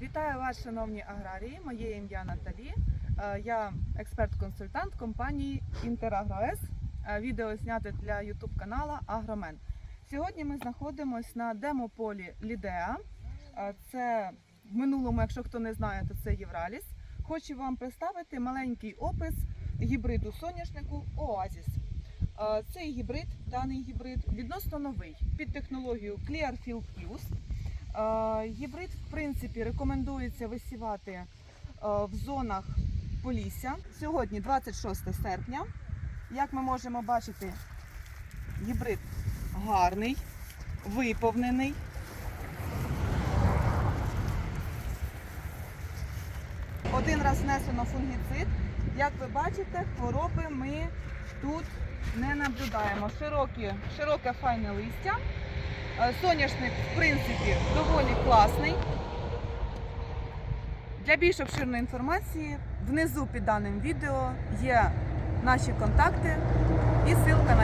Вітаю вас, шановні аграрії. Моє ім'я Наталі. Е, Я експерт-консультант компанії Інтерагроес. Е, Відео зняте для YouTube канала Агромен. Сьогодні ми знаходимося на демополі Лідеа. Е, Це в минулому, якщо хто не знає, то це Євраліс. Хочу вам представити маленький опис гібриду соняшнику Оазіс. Цей гібрид, даний гібрид, відносно новий під технологію Clearfield Plus. Е, Гібрид, в принципі, рекомендується висівати е, в зонах Полісся. Сьогодні 26 серпня. Як ми можемо бачити, гібрид гарний, виповнений. Один раз внесено фунгіцид. Як ви бачите, хвороби ми тут не наблюдаємо. Широкі, широке файне листя. Е, Соняшник, в принципі, доволі класний. Для більш обширної інформації внизу під даним відео є наші контакти і ссылки